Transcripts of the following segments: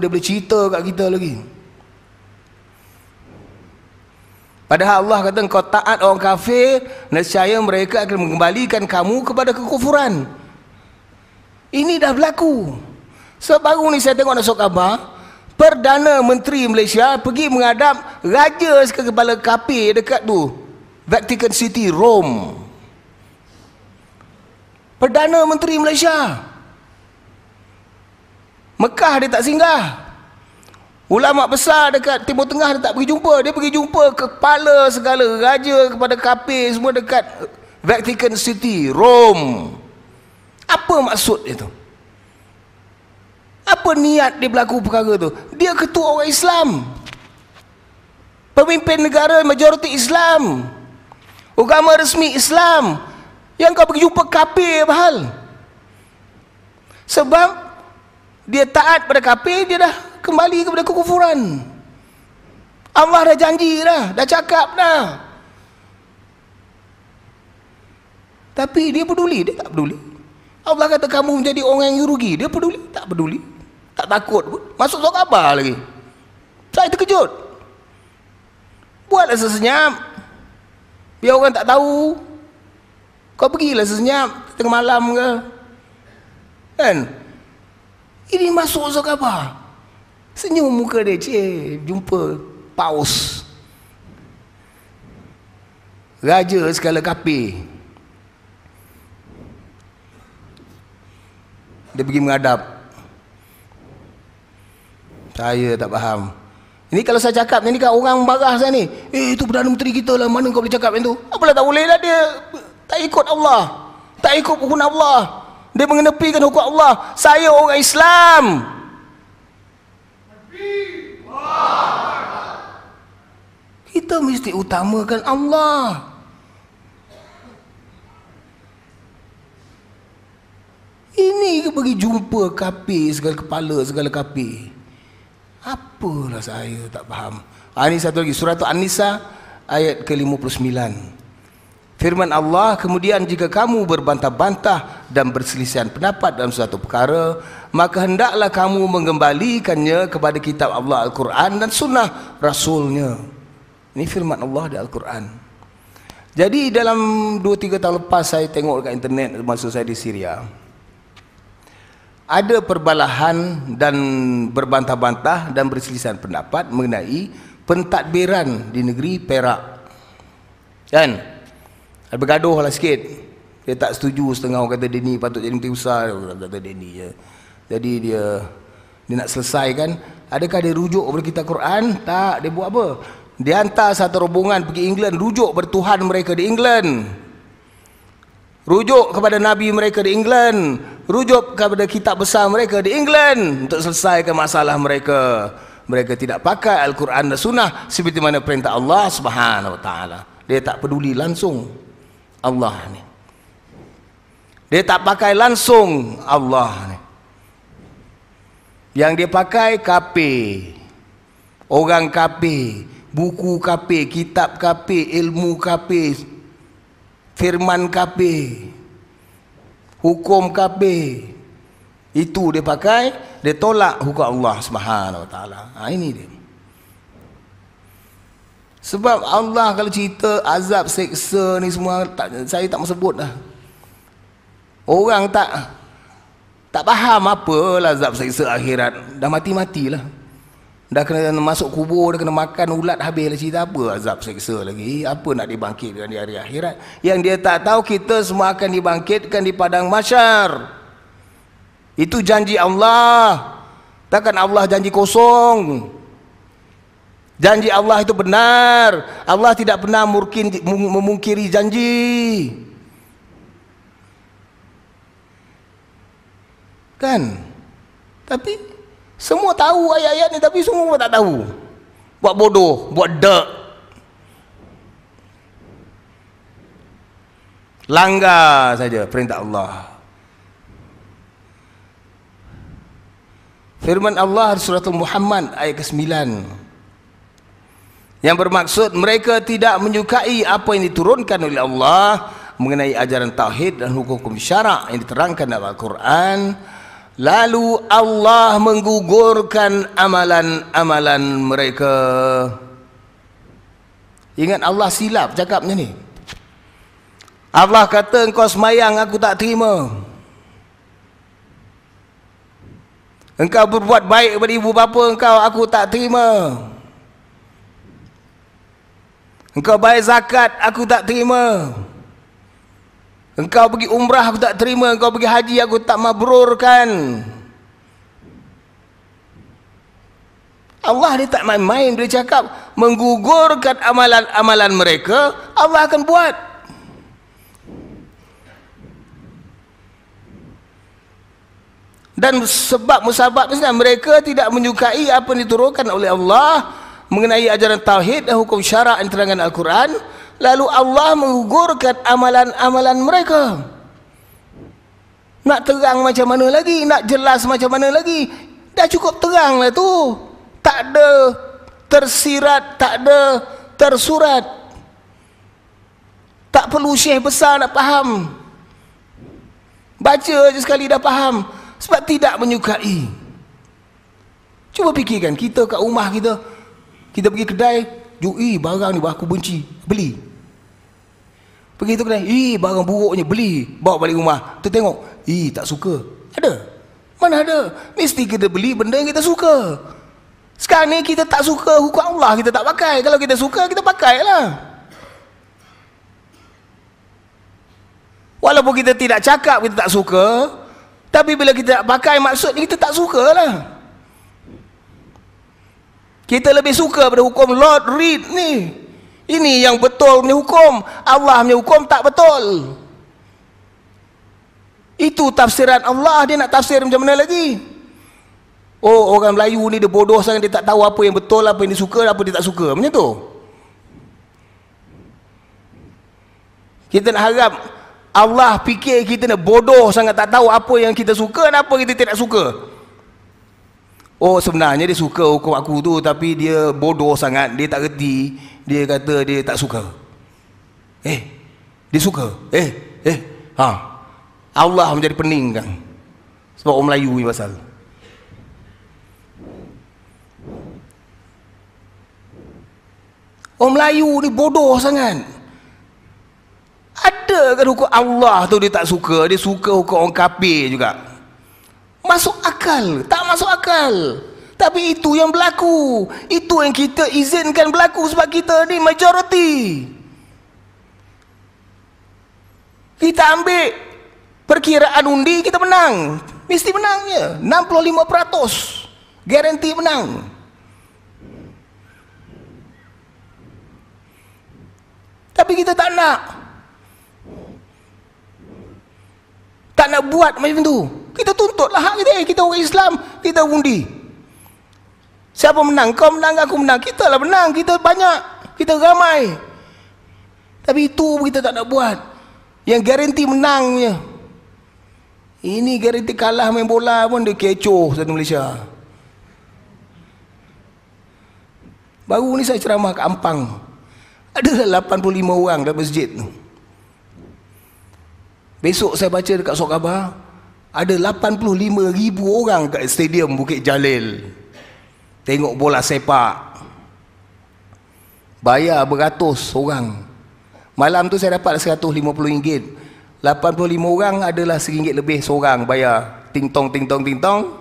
dia boleh cerita kat kita lagi. Padahal Allah kata kau taat orang kafir, nescaya mereka akan mengembalikan kamu kepada kekufuran. Ini dah berlaku. Sebab baru ni saya tengok nasuk khabar, Perdana Menteri Malaysia pergi menghadap raja kepala kafir dekat tu. Vatican City, Rome. Perdana Menteri Malaysia. Mekah dia tak singgah. Ulama besar dekat Timur Tengah dia tak pergi jumpa. Dia pergi jumpa kepala segala raja kepada kafir semua dekat Vatican City, Rome. Apa maksud itu? Apa niat dia berlaku perkara tu? Dia ketua orang Islam. Pemimpin negara majoriti Islam. Agama resmi Islam. Yang kau pergi jumpa kafir apa hal? Sebab dia taat pada kafir, dia dah kembali kepada kekufuran. Allah dah janji dah, dah cakap dah. Tapi dia peduli, dia tak peduli. Allah kata kamu menjadi orang yang rugi, dia peduli, tak peduli. Tak takut pun. Masuk surga apa lagi? Saya terkejut. Buatlah sesenyap. Biar orang tak tahu. Kau pergilah sesenyap tengah malam ke. Kan? Ini masuk surga apa? Senyum muka dia, cik, jumpa paus. Raja segala kapi. Dia pergi menghadap saya tak faham. Ini kalau saya cakap ni kan orang marah saya ni. Eh itu Perdana Menteri kita lah. Mana kau boleh cakap macam tu? Apalah tak boleh lah dia. Tak ikut Allah. Tak ikut hukum Allah. Dia mengenepikan hukum Allah. Saya orang Islam. Kita mesti utamakan Allah. Ini pergi jumpa kapi segala kepala segala kapi. Apalah saya tak faham. Ha, ini satu lagi. Surah An-Nisa ayat ke-59. Firman Allah, kemudian jika kamu berbantah-bantah dan berselisihan pendapat dalam suatu perkara, maka hendaklah kamu mengembalikannya kepada kitab Allah Al-Quran dan sunnah Rasulnya. Ini firman Allah di Al-Quran. Jadi dalam 2-3 tahun lepas saya tengok dekat internet masa saya di Syria ada perbalahan dan berbantah-bantah dan berselisihan pendapat mengenai pentadbiran di negeri Perak. Kan? Ada bergaduh lah sikit. Dia tak setuju setengah orang kata dia ni patut jadi menteri besar. Orang kata dia ni je. Jadi dia dia nak selesaikan. Adakah dia rujuk kepada kitab Quran? Tak. Dia buat apa? Dia hantar satu rombongan pergi England. Rujuk bertuhan mereka di England. Rujuk kepada Nabi mereka di England rujuk kepada kitab besar mereka di England untuk selesaikan masalah mereka. Mereka tidak pakai Al-Quran dan Sunnah seperti mana perintah Allah Subhanahu Taala. Dia tak peduli langsung Allah ni. Dia tak pakai langsung Allah ni. Yang dia pakai kape. Orang kape, buku kape, kitab kape, ilmu kape, firman kape hukum kafir itu dia pakai dia tolak hukum Allah Subhanahu Wa Taala ha, ini dia sebab Allah kalau cerita azab seksa ni semua tak, saya tak mau sebut dah orang tak tak faham apa lah azab seksa akhirat dah mati-matilah Dah kena masuk kubur, dah kena makan ulat habis lah cerita apa azab seksa lagi. Apa nak dibangkitkan di hari akhirat. Yang dia tak tahu kita semua akan dibangkitkan di padang masyar. Itu janji Allah. Takkan Allah janji kosong. Janji Allah itu benar. Allah tidak pernah mungkin memungkiri janji. Kan? Tapi semua tahu ayat-ayat ni tapi semua tak tahu. Buat bodoh, buat dek. Langgar saja perintah Allah. Firman Allah surah Muhammad ayat ke-9. Yang bermaksud mereka tidak menyukai apa yang diturunkan oleh Allah mengenai ajaran tauhid dan hukum-hukum syarak yang diterangkan dalam Al-Quran Lalu Allah menggugurkan amalan-amalan mereka. Ingat Allah silap cakap macam ni. Allah kata engkau semayang aku tak terima. Engkau berbuat baik kepada ibu bapa engkau aku tak terima. Engkau bayar zakat aku tak terima. Engkau pergi umrah aku tak terima, engkau pergi haji aku tak mabrurkan. Allah dia tak main-main dia cakap menggugurkan amalan-amalan mereka, Allah akan buat. Dan sebab musabab mereka tidak menyukai apa yang diturunkan oleh Allah mengenai ajaran tauhid dan hukum syarak yang terangkan Al-Quran lalu Allah menggugurkan amalan-amalan mereka. Nak terang macam mana lagi? Nak jelas macam mana lagi? Dah cukup terang lah tu. Tak ada tersirat tak ada tersurat. Tak perlu syekh besar nak faham. Baca je sekali dah faham. Sebab tidak menyukai. Cuba fikirkan kita kat rumah kita kita pergi kedai Jui barang ni aku benci beli Pergi tu kedai, "Eh, barang buruknya beli, bawa balik rumah." Tu tengok, "Eh, tak suka." Ada. Mana ada? Mesti kita beli benda yang kita suka. Sekarang ni kita tak suka hukum Allah, kita tak pakai. Kalau kita suka, kita pakailah. Walaupun kita tidak cakap kita tak suka, tapi bila kita tak pakai maksud kita tak sukalah. Kita lebih suka pada hukum Lord Read ni. Ini yang betul punya hukum. Allah punya hukum tak betul. Itu tafsiran Allah. Dia nak tafsir macam mana lagi? Oh, orang Melayu ni dia bodoh sangat. Dia tak tahu apa yang betul, apa yang dia suka, apa dia tak suka. Macam tu. Kita nak harap Allah fikir kita nak bodoh sangat tak tahu apa yang kita suka dan apa kita tidak suka. Oh sebenarnya dia suka hukum aku tu tapi dia bodoh sangat, dia tak reti, dia kata dia tak suka. Eh, dia suka. Eh, eh, ha. Allah menjadi pening kan. Sebab orang Melayu ni pasal. Orang Melayu ni bodoh sangat. Ada kan hukum Allah tu dia tak suka, dia suka hukum orang kafir juga. Masuk akal. Tak masuk akal. Tapi itu yang berlaku. Itu yang kita izinkan berlaku sebab kita ni majoriti. Kita ambil perkiraan undi, kita menang. Mesti menang je. 65%. Garanti menang. Tapi kita tak nak. Tak nak buat macam tu. Kita tuntutlah hak kita. Eh, kita orang Islam, kita undi. Siapa menang? Kau menang, aku menang. Kita lah menang. Kita banyak. Kita ramai. Tapi itu kita tak nak buat. Yang garanti menangnya. Ini garanti kalah main bola pun dia kecoh satu Malaysia. Baru ni saya ceramah ke Ampang. Ada 85 orang dalam masjid tu. Besok saya baca dekat Sok Khabar ada 85 ribu orang kat stadium Bukit Jalil. Tengok bola sepak. Bayar beratus orang. Malam tu saya dapat 150 ringgit. 85 orang adalah seringgit lebih seorang bayar. Ting tong ting tong ting tong.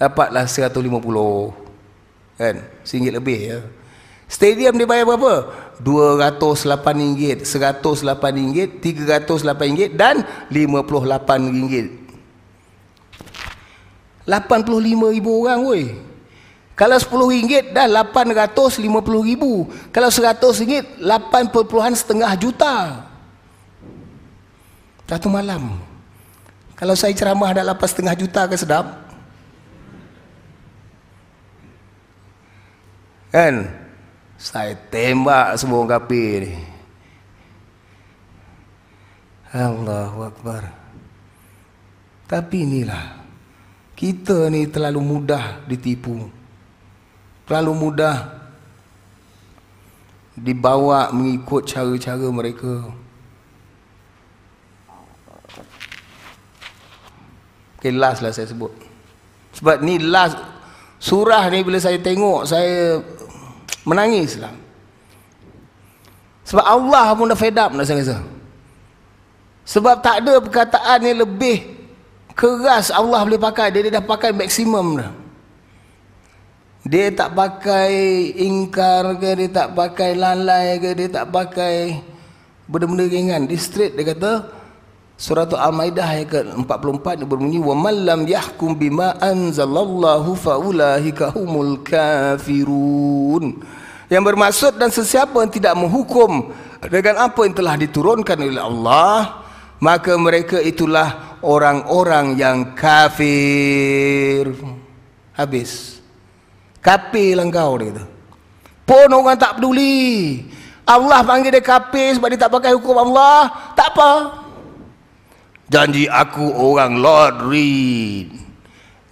Dapatlah 150 kan? Seringgit lebih ya. Stadium dia bayar berapa? 208 ringgit 108 ringgit 308 ringgit dan 58 ringgit 85 ribu orang woi. Kalau 10 ringgit dah 850 ribu. Kalau 100 ringgit 8 perpuluhan setengah juta. Satu malam. Kalau saya ceramah dah 8 setengah juta ke sedap? Kan? Saya tembak semua orang kafir ni. Allahu Akbar. Tapi inilah kita ni terlalu mudah ditipu. Terlalu mudah dibawa mengikut cara-cara mereka. Okay, last lah saya sebut. Sebab ni last surah ni bila saya tengok saya menangis lah. Sebab Allah pun dah fed up dah saya rasa. Sebab tak ada perkataan yang lebih keras Allah boleh pakai. Dia, dia dah pakai maksimum dah. Dia tak pakai ingkar ke, dia tak pakai lalai ke, dia tak pakai benda-benda ringan. Dia straight dia kata surah Al-Maidah ayat ke-44 dia berbunyi wa man lam yahkum bima anzalallahu faulaika humul kafirun. Yang bermaksud dan sesiapa yang tidak menghukum dengan apa yang telah diturunkan oleh Allah, maka mereka itulah orang-orang yang kafir. Habis. Kapir lah kau dia kata. Pun orang tak peduli. Allah panggil dia kapir sebab dia tak pakai hukum Allah. Tak apa. Janji aku orang Lord Reed.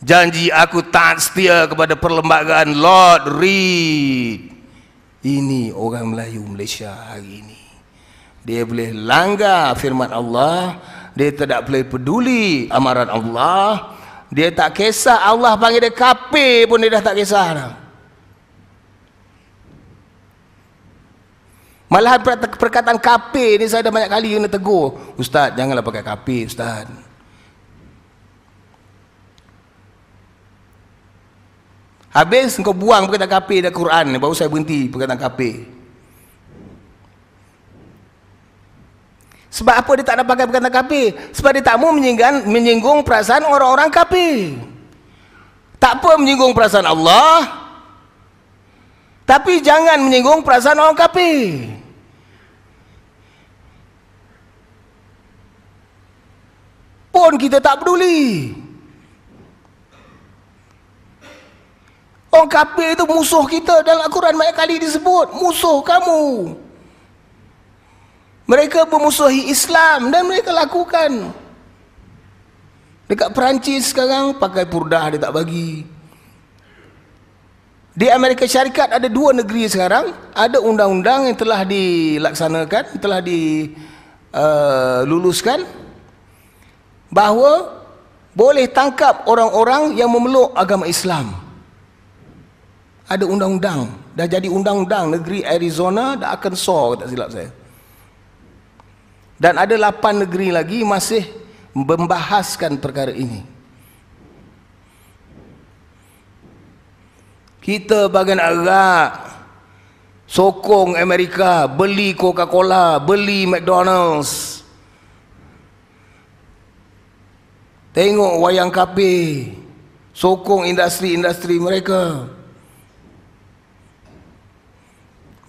Janji aku tak setia kepada perlembagaan Lord Reed. Ini orang Melayu Malaysia hari ini. Dia boleh langgar firman Allah. Dia tidak boleh peduli amaran Allah. Dia tak kisah Allah panggil dia kafir pun dia dah tak kisah dah. Malahan perkataan kafir ni saya dah banyak kali kena tegur. Ustaz, janganlah pakai kafir, Ustaz. Habis kau buang perkataan kafir dalam Quran baru saya berhenti perkataan kafir. Sebab apa dia tak nak pakai perkataan kafir? Sebab dia tak mau menyinggung, menyinggung perasaan orang-orang kafir. Tak apa menyinggung perasaan Allah. Tapi jangan menyinggung perasaan orang kafir. Pun kita tak peduli. Orang kafir itu musuh kita dalam Al-Quran banyak kali disebut. Musuh kamu. Mereka bermusuhi Islam dan mereka lakukan. Dekat Perancis sekarang pakai purdah dia tak bagi. Di Amerika Syarikat ada dua negeri sekarang, ada undang-undang yang telah dilaksanakan, telah diluluskan uh, bahawa boleh tangkap orang-orang yang memeluk agama Islam. Ada undang-undang, dah jadi undang-undang negeri Arizona dan Arkansas tak silap saya. Dan ada lapan negeri lagi masih membahaskan perkara ini. Kita bagian Arab sokong Amerika beli Coca-Cola, beli McDonald's. Tengok wayang kape, sokong industri-industri mereka.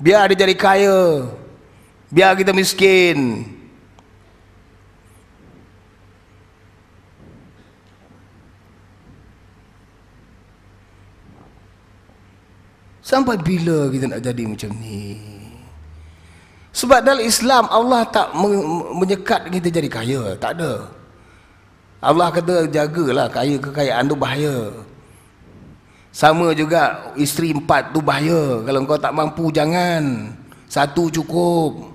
Biar dia jadi kaya. Biar kita miskin. Sampai bila kita nak jadi macam ni? Sebab dalam Islam Allah tak menyekat kita jadi kaya. Tak ada. Allah kata jagalah kaya kekayaan tu bahaya. Sama juga isteri empat tu bahaya. Kalau kau tak mampu jangan. Satu cukup.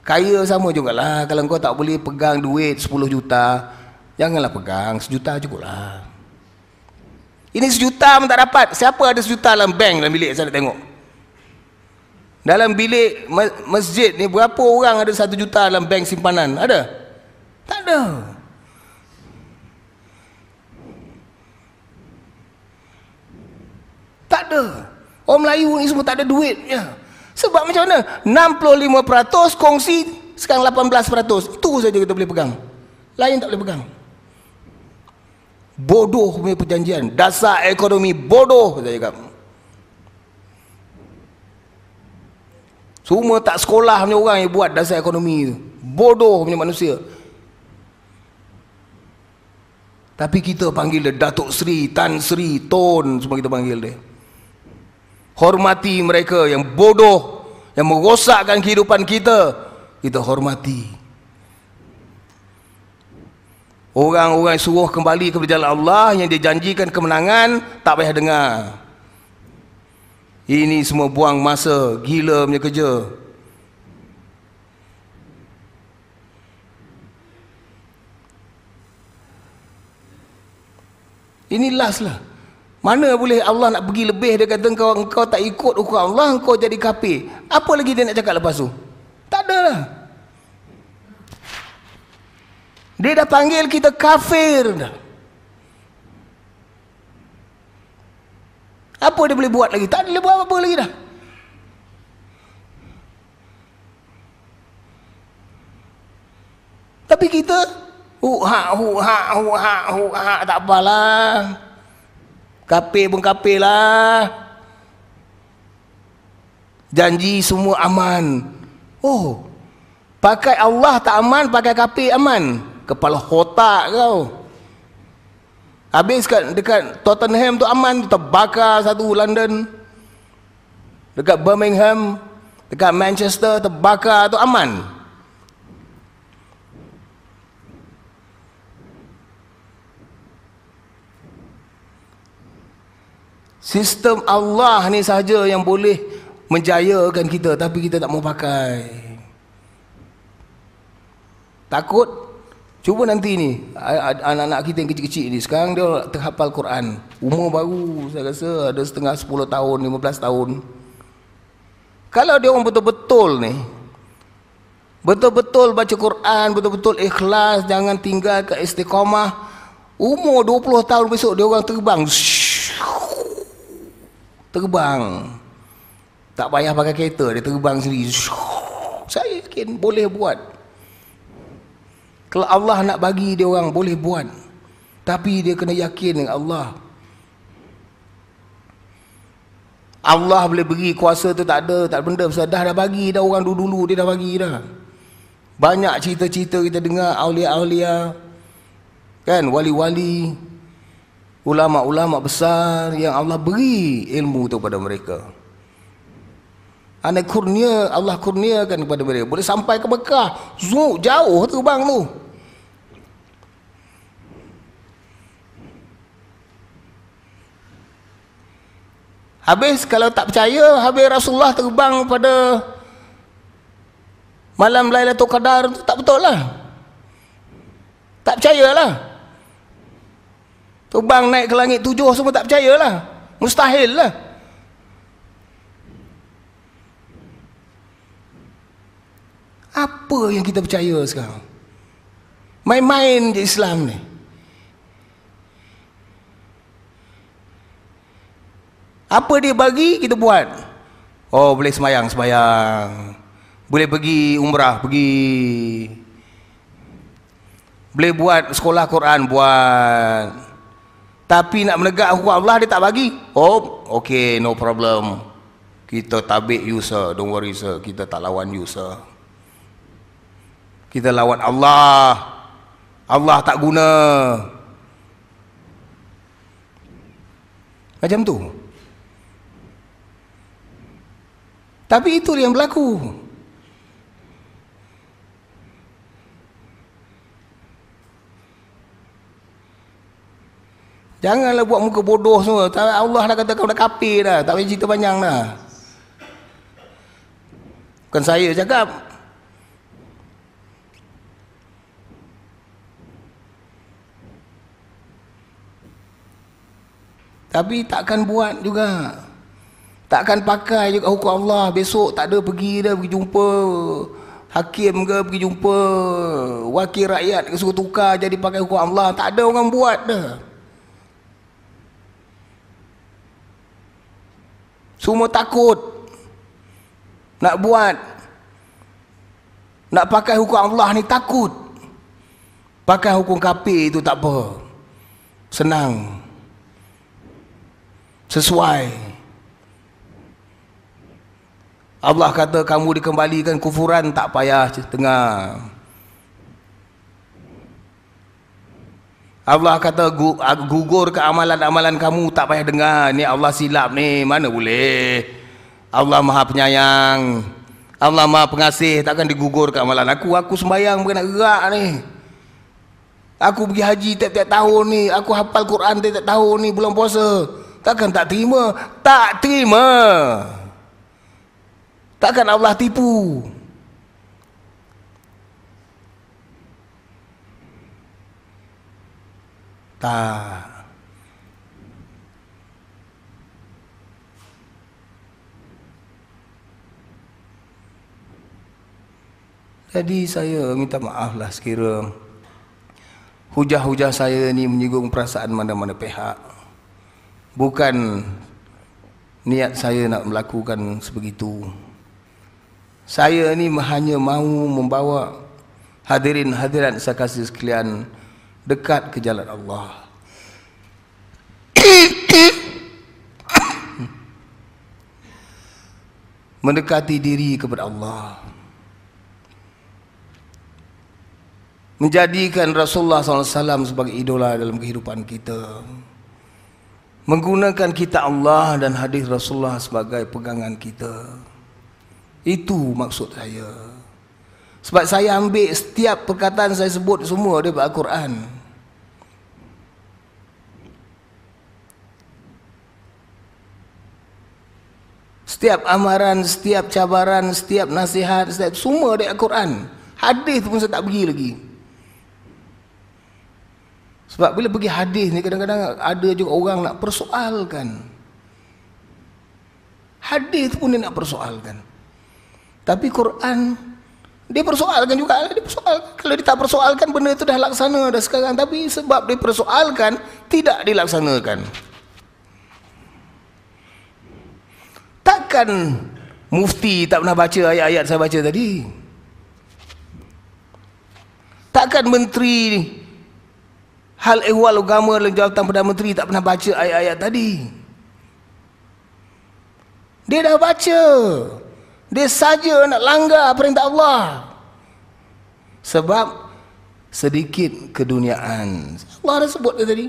Kaya sama jugalah. Kalau kau tak boleh pegang duit 10 juta. Janganlah pegang. Sejuta cukup lah. Ini sejuta pun tak dapat. Siapa ada sejuta dalam bank dalam bilik saya nak tengok. Dalam bilik masjid ni berapa orang ada satu juta dalam bank simpanan? Ada? Tak ada. Tak ada. Orang Melayu ni semua tak ada duit. Ya. Sebab macam mana? 65% kongsi sekarang 18%. Itu saja kita boleh pegang. Lain tak boleh pegang bodoh punya perjanjian. Dasar ekonomi bodoh saya cakap. Semua tak sekolah punya orang yang buat dasar ekonomi bodoh punya manusia. Tapi kita panggil dia Datuk Seri, Tan Sri, Ton semua kita panggil dia. Hormati mereka yang bodoh yang merosakkan kehidupan kita. Kita hormati Orang-orang suruh kembali kepada jalan Allah yang dijanjikan kemenangan tak payah dengar. Ini semua buang masa, gila punya kerja. Ini last lah. Mana boleh Allah nak pergi lebih dia kata engkau, engkau tak ikut hukum Allah, engkau jadi kafir. Apa lagi dia nak cakap lepas tu? Tak ada lah. Dia dah panggil kita kafir dah. Apa dia boleh buat lagi? Tak boleh buat apa-apa lagi dah. Tapi kita hu ha hu ha hu ha hu ha tak apalah. Kapir pun kapir lah. Janji semua aman. Oh. Pakai Allah tak aman, pakai kapir aman. Kepala otak kau. Habis kat dekat Tottenham tu aman terbakar satu London. Dekat Birmingham, dekat Manchester terbakar tu aman. Sistem Allah ni saja yang boleh menjayakan kita tapi kita tak mau pakai. Takut Cuba nanti ni anak-anak kita yang kecil-kecil ni sekarang dia terhafal Quran. Umur baru saya rasa ada setengah 10 tahun, 15 tahun. Kalau dia orang betul-betul ni betul-betul baca Quran, betul-betul ikhlas, jangan tinggal ke istiqamah, umur 20 tahun besok dia orang terbang. Terbang. Tak payah pakai kereta, dia terbang sendiri. Saya yakin boleh buat. Kalau Allah nak bagi dia orang boleh buat. Tapi dia kena yakin dengan Allah. Allah boleh beri kuasa tu tak ada, tak benda pasal dah dah bagi dah orang dulu-dulu dia dah bagi dah. Banyak cerita-cerita kita dengar aulia-aulia kan wali-wali ulama-ulama besar yang Allah beri ilmu tu pada mereka. Anak kurnia Allah kurniakan kepada mereka boleh sampai ke Mekah. Zuk jauh terbang tu. Habis kalau tak percaya, habis Rasulullah terbang pada malam Lailatul Qadar tu tak betul lah. Tak percayalah. Terbang naik ke langit tujuh semua tak percayalah. Mustahil lah. Apa yang kita percaya sekarang? Main-main je Islam ni. Apa dia bagi, kita buat. Oh, boleh semayang, semayang. Boleh pergi umrah, pergi. Boleh buat sekolah Quran, buat. Tapi nak menegak hukum Allah, dia tak bagi. Oh, okay, no problem. Kita tabik you, sir. Don't worry, sir. Kita tak lawan you, sir. Kita lawan Allah. Allah tak guna. Macam tu. Tapi itu yang berlaku. Janganlah buat muka bodoh semua. Allah dah kata kau dah kapir dah. Tak payah cerita panjang dah. Bukan saya cakap. Tapi takkan buat juga. Takkan pakai juga hukum Allah besok tak ada pergi dah pergi jumpa hakim ke pergi jumpa wakil rakyat ke suruh tukar jadi pakai hukum Allah. Tak ada orang buat dah. Semua takut nak buat nak pakai hukum Allah ni takut. Pakai hukum kafir itu tak apa. Senang. Sesuai. Allah kata kamu dikembalikan kufuran tak payah tengah. Allah kata gugur ke amalan-amalan kamu tak payah dengar. Ni Allah silap ni. Mana boleh. Allah maha penyayang. Allah maha pengasih. Takkan digugur ke amalan aku. Aku sembayang bukan nak gerak ni. Aku pergi haji tiap-tiap tahun ni. Aku hafal Quran tiap-tiap tahun ni. Bulan puasa. Takkan tak terima? Tak terima. Takkan Allah tipu. Tak. Jadi saya minta maaflah sekira hujah-hujah saya ni menyinggung perasaan mana-mana pihak. Bukan niat saya nak melakukan sebegitu. Saya ni hanya mahu membawa hadirin hadirat sekasih sekalian dekat ke jalan Allah. Mendekati diri kepada Allah. Menjadikan Rasulullah SAW sebagai idola dalam kehidupan kita. Menggunakan kita Allah dan hadis Rasulullah sebagai pegangan kita. Itu maksud saya. Sebab saya ambil setiap perkataan saya sebut semua daripada Al-Quran. Setiap amaran, setiap cabaran, setiap nasihat, setiap semua dari Al-Quran. Hadis pun saya tak pergi lagi. Sebab bila pergi hadis ni kadang-kadang ada juga orang nak persoalkan. Hadis pun dia nak persoalkan. Tapi Quran dia persoalkan juga lah. Dia persoalkan. Kalau dia tak persoalkan benda itu dah laksana dah sekarang. Tapi sebab dia persoalkan tidak dilaksanakan. Takkan mufti tak pernah baca ayat-ayat saya baca tadi? Takkan menteri hal ehwal agama dan jawatan Perdana Menteri tak pernah baca ayat-ayat tadi? Dia dah baca. Dia saja nak langgar perintah Allah. Sebab sedikit keduniaan. Allah dah sebut dia tadi.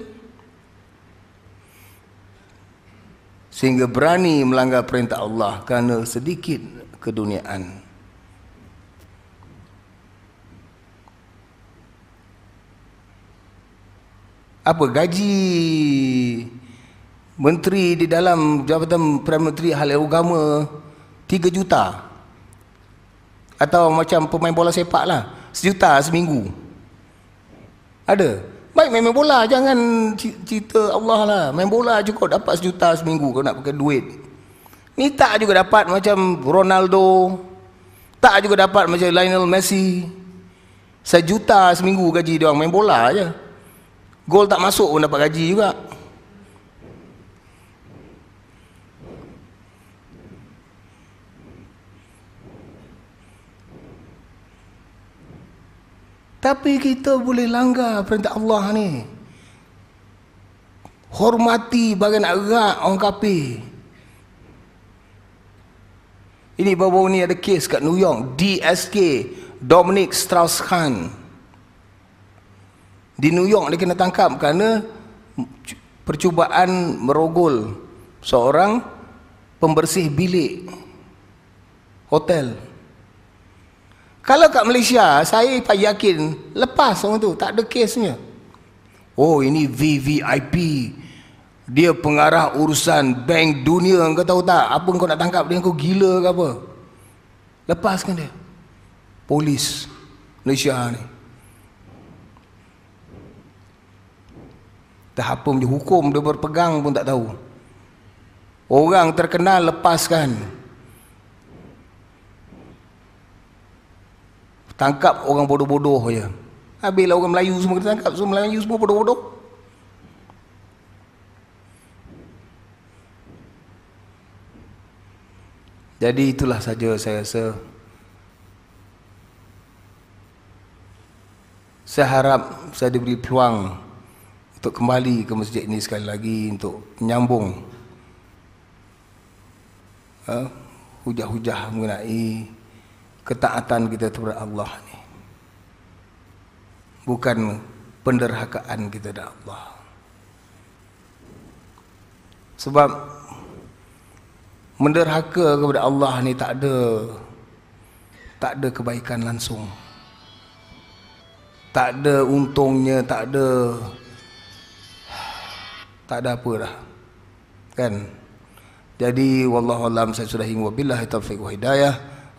Sehingga berani melanggar perintah Allah kerana sedikit keduniaan. Apa gaji menteri di dalam jabatan Perdana Menteri Hal Agama 3 juta. Atau macam pemain bola sepak lah. Sejuta seminggu. Ada? Baik main, main bola. Jangan cerita Allah lah. Main bola cukup dapat sejuta seminggu kau nak pakai duit. Ni tak juga dapat macam Ronaldo. Tak juga dapat macam Lionel Messi. Sejuta seminggu gaji dia orang main bola je gol tak masuk pun dapat gaji juga Tapi kita boleh langgar perintah Allah ni. Hormati bagian erat orang kafir. Ini baru-baru ni ada kes kat New York. DSK. Dominic Strauss-Kahn. Di New York dia kena tangkap kerana percubaan merogol seorang pembersih bilik hotel. Kalau kat Malaysia, saya tak yakin lepas orang tu, tak ada kesnya. Oh, ini VVIP. Dia pengarah urusan bank dunia, kau tahu tak? Apa kau nak tangkap dia, kau gila ke apa? Lepaskan dia. Polis Malaysia ni. Tak apa dia hukum, dia berpegang pun tak tahu. Orang terkenal lepaskan. Tangkap orang bodoh-bodoh je. Habislah orang Melayu semua kita tangkap. Semua Melayu semua bodoh-bodoh. Jadi itulah saja saya rasa. Saya harap saya diberi peluang untuk kembali ke masjid ini sekali lagi untuk menyambung uh, hujah-hujah mengenai ketaatan kita kepada Allah ni. Bukan penderhakaan kita kepada Allah. Sebab menderhaka kepada Allah ni tak ada tak ada kebaikan langsung. Tak ada untungnya tak ada tak ada apa dah. Kan? Jadi wallahu alam saya sudah hingga billahi taufiq wa hidayah